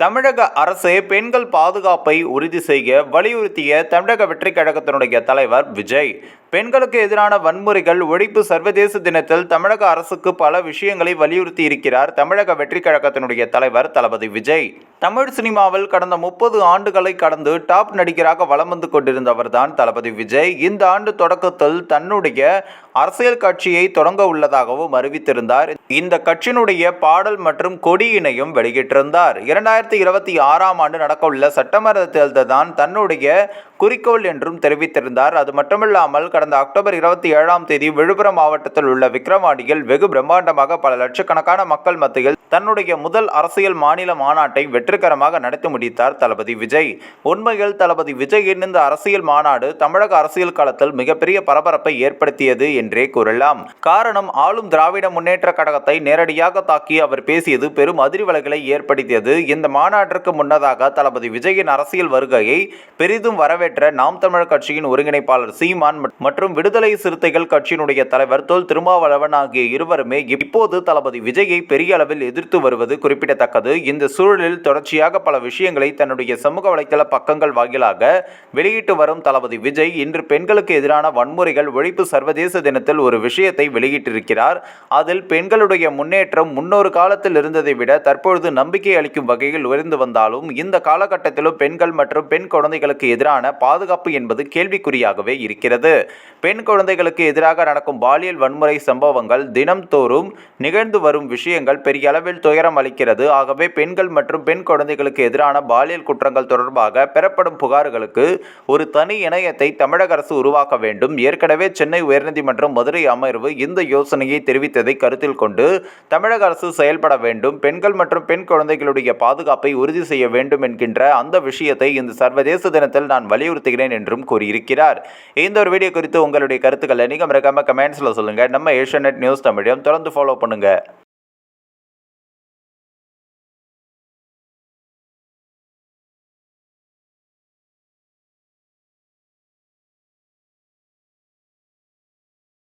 தமிழக அரசு பெண்கள் பாதுகாப்பை உறுதி செய்ய வலியுறுத்திய தமிழக வெற்றி கழகத்தினுடைய தலைவர் விஜய். பெண்களுக்கு எதிரான வன்முறைகள் ஒழிப்பு சர்வதேச தினத்தில் தமிழக அரசுக்கு பல விஷயங்களை வலியுறுத்தி இருக்கிறார் தமிழக வெற்றி கழகத்தினுடைய தலைவர் தளபதி விஜய். தமிழ் சினிமாவில் கடந்த முப்பது ஆண்டுகளை கடந்து டாப் நடிகராக வலம் வந்து கொண்டிருந்தவர்தான் தளபதி விஜய். இந்த ஆண்டு தொடக்கத்தில் தன்னுடைய அரசியல் கட்சியை தொடங்க உள்ளதாகவும் அறிவித்திருந்தார். இந்த கட்சியினுடைய பாடல் மற்றும் கொடியினையும் வெளியிட்டிருந்தார். இரண்டாயிரத்தி இருபத்தி ஆறாம் ஆண்டு நடக்கவுள்ள சட்டமன்ற தேர்தல் தான் தன்னுடைய குறிக்கோள் என்றும் தெரிவித்திருந்தார். அது மட்டுமில்லாமல் கடந்த அக்டோபர் இருபத்தி ஏழாம் தேதி விழுப்புரம் மாவட்டத்தில் உள்ள விக்கிரவாண்டியில் வெகு பிரம்மாண்டமாக பல லட்சக்கணக்கான மக்கள் மத்தியில் தன்னுடைய முதல் அரசியல் மாநில மாநாட்டை வெற்றிகரமாக நடத்தி முடித்தார் தளபதி விஜய். உண்மையில் தளபதி விஜயின் இந்த அரசியல் மாநாடு தமிழக அரசியல் களத்தில் மிகப்பெரிய பரபரப்பை ஏற்படுத்தியது என்றே கூறலாம். காரணம் ஆளும் திராவிட முன்னேற்ற கழகத்தை நேரடியாக தாக்கி அவர் பேசியது பெரும் அதிர்வலைகளை ஏற்படுத்தியது. இந்த மாநாட்டிற்கு முன்னதாக தளபதி விஜயின் அரசியல் வருகையை பெரிதும் வரவேற்ற நாம் தமிழர் கட்சியின் ஒருங்கிணைப்பாளர் சீமான் மற்றும் விடுதலை சிறுத்தைகள் கட்சியினுடைய தலைவர் தொல் திருமாவளவன் ஆகிய இருவருமே இப்போது தளபதி விஜயை பெரிய அளவில் எதிர் எதிர்த்து வருவது குறிப்பிடத்தக்கது. இந்த சூழலில் தொடர்ச்சியாக பல விஷயங்களை தன்னுடைய சமூக வலைதள பக்கங்கள் வாயிலாக வெளியிட்டு வரும் தளபதி விஜய் இன்று பெண்களுக்கு எதிரான வன்முறைகள் ஒழிப்பு சர்வதேச தினத்தில் ஒரு விஷயத்தை வெளியிட்டிருக்கிறார். அதில் பெண்களுடைய முன்னேற்றம் முன்னொரு காலத்தில் இருந்ததை விட தற்பொழுது நம்பிக்கை அளிக்கும் வகையில் உயர்ந்து வந்தாலும் இந்த காலகட்டத்திலும் பெண்கள் மற்றும் பெண் குழந்தைகளுக்கு எதிரான பாதுகாப்பு என்பது கேள்விக்குறியாகவே இருக்கிறது. பெண் குழந்தைகளுக்கு எதிராக நடக்கும் பாலியல் வன்முறை சம்பவங்கள் தினம்தோறும் நிகழ்ந்து வரும் விஷயங்கள் பெரிய அளவில் துயரம் அளிக்கிறது. ஆகவே பெண்கள் மற்றும் பெண் குழந்தைகளுக்கு எதிரான பாலியல் குற்றங்கள் தொடர்பாக பெறப்படும் புகார்களுக்கு ஒரு தனி இணையத்தை தமிழக அரசு உருவாக்க வேண்டும். ஏற்கனவே சென்னை உயர்நீதிமன்றம் மதுரை அமர்வு இந்த யோசனையை தெரிவித்ததை கருத்தில் கொண்டு தமிழக அரசு செயல்பட வேண்டும். பெண்கள் மற்றும் பெண் குழந்தைகளுடைய பாதுகாப்பை உறுதி செய்ய வேண்டும் என்கின்ற அந்த விஷயத்தை இந்த சர்வதேச தினத்தில் நான் வலியுறுத்துகிறேன் என்றும் கூறியிருக்கிறார். இந்த ஒரு வீடியோ குறித்து உங்களுடைய கருத்துக்களை நீங்கள் மறக்காமல் கமெண்ட்ஸில் சொல்லுங்கள் நம்ம ஏஷியா நியூஸ் தமிழையும் தொடர்ந்து ஃபாலோ பண்ணுங்கள்